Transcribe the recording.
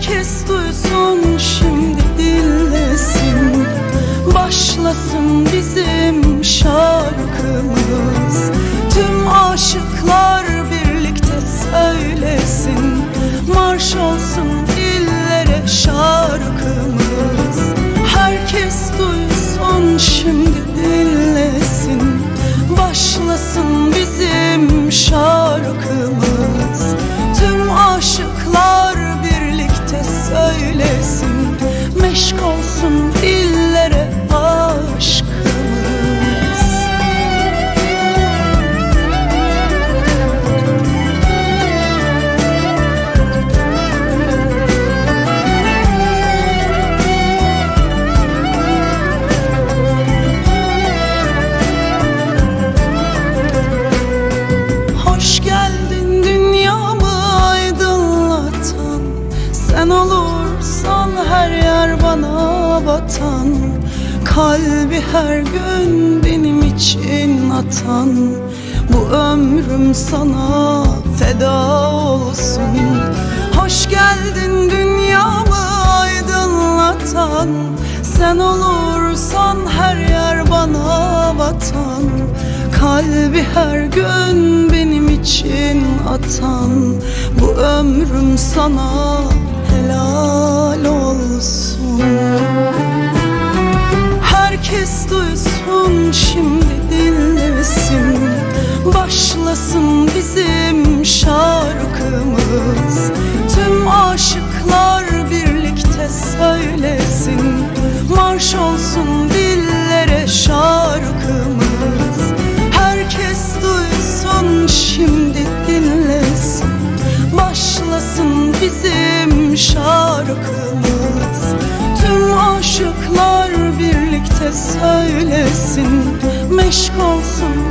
Herkes duysun şimdi dinlesin. Başlasın bizim şarkımız. Tüm aşıklar birlikte söylesin. Marş olsun illere şarkımız. Herkes duysun şimdi dinlesin. Başlasın bizim şarkımız bana batan Kalbi her gün benim için atan. Bu ömrüm sana feda olsun. Hoş geldin dünyamı aydınlatan. Sen olursan her yer bana vatan. Kalbi her gün benim için atan. Bu ömrüm sana Herkes duysun şimdi dinlesin. Başlasın bizim şarkımız. Tüm aşıklar birlikte söylesin. Marş olsun dillere şarkımız. Herkes duysun şimdi dinlesin. Başlasın bizim şarkımız aşk olsun.